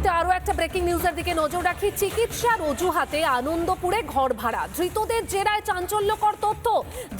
মুহূর্তে আরও একটা ব্রেকিং নিউজের দিকে নজর রাখি। চিকিৎসার অজুহাতে আনন্দপুরে ঘর ভাড়া। ধৃতদের জেরায় চাঞ্চল্যকর তথ্য।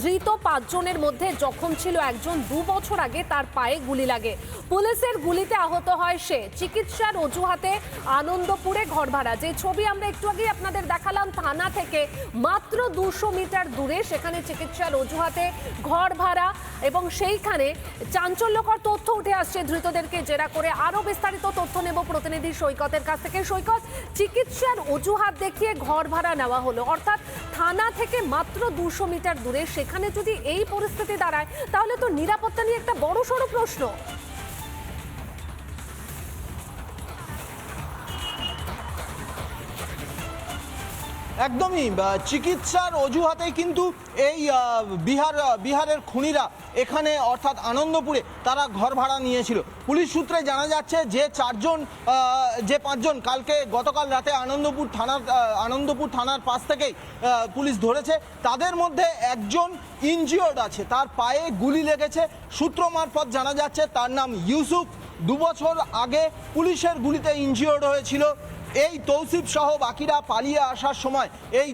ধৃত পাঁচজনের মধ্যে জখম ছিল একজন দু বছর আগে, তার পায়ে গুলি লাগে। পুলিশের গুলিতে আহত হয় সে। চিকিৎসার অজুহাতে আনন্দপুরে ঘর ভাড়া। যে ছবি আমরা একটু আগেই আপনাদের দেখালাম, থানা থেকে মাত্র দুশো মিটার দূরে সেখানে চিকিৎসার অজুহাতে ঘর ভাড়া। এবং সেইখানে চাঞ্চল্যকর তথ্য উঠে আসছে। ধৃতদেরকে জেরা করে আরও বিস্তারিত তথ্য নেব প্রতিনিধি সৈকতের কাছ থেকে। সৈকত, চিকিৎসার অজুহাত দেখিয়ে ঘর ভাড়া নেওয়া হলো। অর্থাৎ থানা থেকে মাত্র দুশো মিটার দূরে। সেখানে যদি এই পরিস্থিতি দাঁড়ায়, তাহলে তো নিরাপত্তা নিয়ে একটা বড় সড়ো প্রশ্ন। একদমই চিকিৎসার অজুহাতে কিন্তু এই বিহার বিহারের খুনিরা এখানে অর্থাৎ আনন্দপুরে তারা ঘর ভাড়া নিয়েছিল। পুলিশ সূত্রে জানা যাচ্ছে যে চারজন যে পাঁচজন কালকে গতকাল রাতে আনন্দপুর থানার আনন্দপুর থানার পাশ থেকেই পুলিশ ধরেছে। তাদের মধ্যে একজন ইনজিওর্ড আছে, তার পায়ে গুলি লেগেছে। সূত্র মারফত জানা যাচ্ছে তার নাম ইউসুফ। দু বছর আগে পুলিশের গুলিতে ইনজিওর্ড হয়েছিল। এই তৌসিফ সহ বাকিরা পালিয়ে আসার সময় এই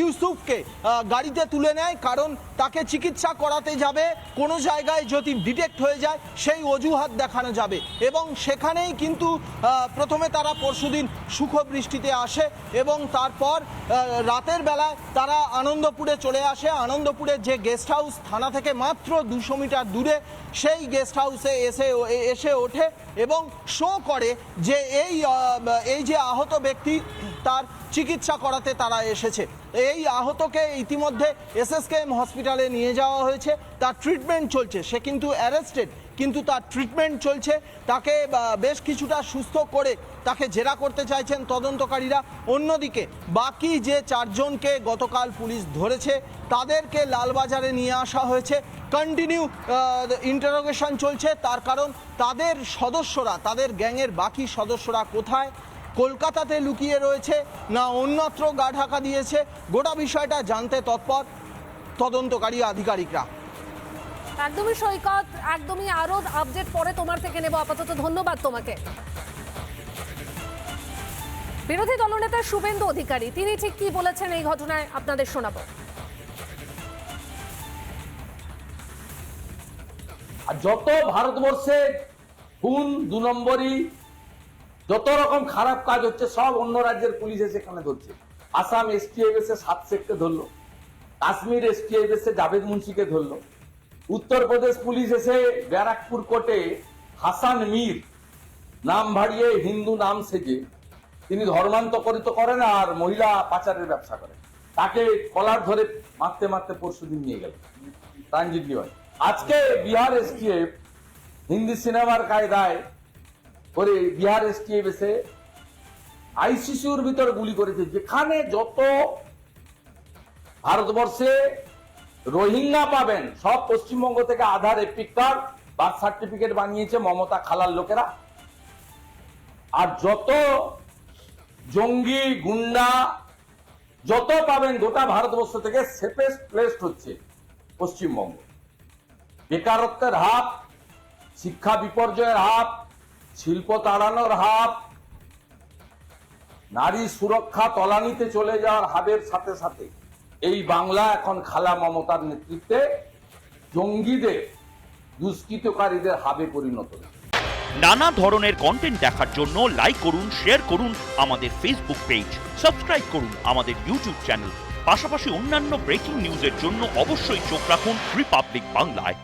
ইউসুফকে গাড়িতে তুলে নেয়, কারণ তাকে চিকিৎসা করাতে যাবে। কোনো জায়গায় যদি ডিটেক্ট হয়ে যায়, সেই অজুহাত দেখানো যাবে। এবং সেখানেই কিন্তু প্রথমে তারা পরশুদিন সুখ বৃষ্টিতে আসে এবং তারপর রাতের বেলায় তারা আনন্দপুরে চলে আসে। আনন্দপুরে যে গেস্ট হাউস থানা থেকে মাত্র দুশো মিটার দূরে, সেই গেস্ট হাউসে এসে এসে ওঠে এবং শো করে যে এই এই যে আহত ব্যক্তি তার চিকিৎসা করাতে তারা এসেছে। এই আহতকে ইতিমধ্যে এসএসকেএম হসপিটালে নিয়ে যাওয়া হয়েছে। তার ট্রিটমেন্ট চলছে। সে কিন্তু অ্যারেস্টেড, কিন্তু তার ট্রিটমেন্ট চলছে। তাকে বেশ কিছুটা সুস্থ করে তাকে জেরা করতে চাইছেন তদন্তকারীরা। অন্যদিকে, বাকি যে চারজনকে গতকাল পুলিশ ধরেছে, তাদেরকে লালবাজারে নিয়ে আসা হয়েছে। কন্টিনিউ ইন্টারোগেশন চলছে। তার কারণ, তাদের সদস্যরা, তাদের গ্যাংয়ের বাকি সদস্যরা কোথায়? কলকাতাতে লুকিয়ে রয়েছে না অন্যত্র গা ঢাকা দিয়েছে। গোটা বিষয়টা জানতে তৎপর তদন্তকারী আধিকারিকরা। একদমই সৈকত একদমই আরও আপডেট পরে তোমার থেকে নেব। আপাতত ধন্যবাদ তোমাকে। বিরোধী দলনেতা শুভেন্দু অধিকারী তিনি ঠিক কি বলেছেন এই ঘটনায় আপনাদের শোনাবো। আর যত ভারতবর্ষে খুন দু নম্বরই যত রকম খারাপ কাজ হচ্ছে, সব অন্য রাজ্যের পুলিশ এসে এখানে ধরছে। আসাম এসটিএফ এসে সাত শেখকে ধরলো। কাশ্মীর এসটিএফ এসে জাভেদ মুন্সিকে ধরলো। উত্তরপ্রদেশ পুলিশ এসে ব্যারাকপুর কোর্টে হাসান মীর নাম ভাড়িয়ে হিন্দু নাম সেজে, তিনি ধর্মান্তরিত করেন আর মহিলা পাচারের ব্যবসা করেন। তাকে কলার ধরে মারতে মারতে পরশুদিন নিয়ে গেল। ট্রানজিট হয় আজকে বিহার এসটিএফ হিন্দি সিনেমার কায়দায় করে বিহার এসটিএফ এসে আইসিসিউর ভিতর গুলি করেছে, যেখানে যত ভারতবর্ষে রোহিঙ্গা পাবেন, সব পশ্চিমবঙ্গ থেকে Aadhaar EPIC card birth certificate বানিয়েছে মমতা খালার লোকেরা। আর যত জঙ্গি, গুন্ডা, যত পাবেন, গোটা ভারতবর্ষ থেকে সেফেস্ট প্লেসড হচ্ছে পশ্চিমবঙ্গ। বেকারত্বের হাত, শিক্ষা বিপর্যয়ের হাত শিল্প তাড়ানোর হাত। নারী সুরক্ষা তলানিতে চলে যাওয়ার হাবের সাথে সাথে এই বাংলা এখন খালা মমতার নেতৃত্বে জঙ্গিদের, দুষ্কৃতকারীদের হাবে পরিণত নানা ধরনের কন্টেন্ট দেখার জন্য লাইক করুন শেয়ার করুন আমাদের ফেসবুক পেজ সাবস্ক্রাইব করুন আমাদের ইউটিউব চ্যানেল পাশাপাশি অন্যান্য ব্রেকিং নিউজের জন্য অবশ্যই চোখ রাখুন রিপাবলিক বাংলায়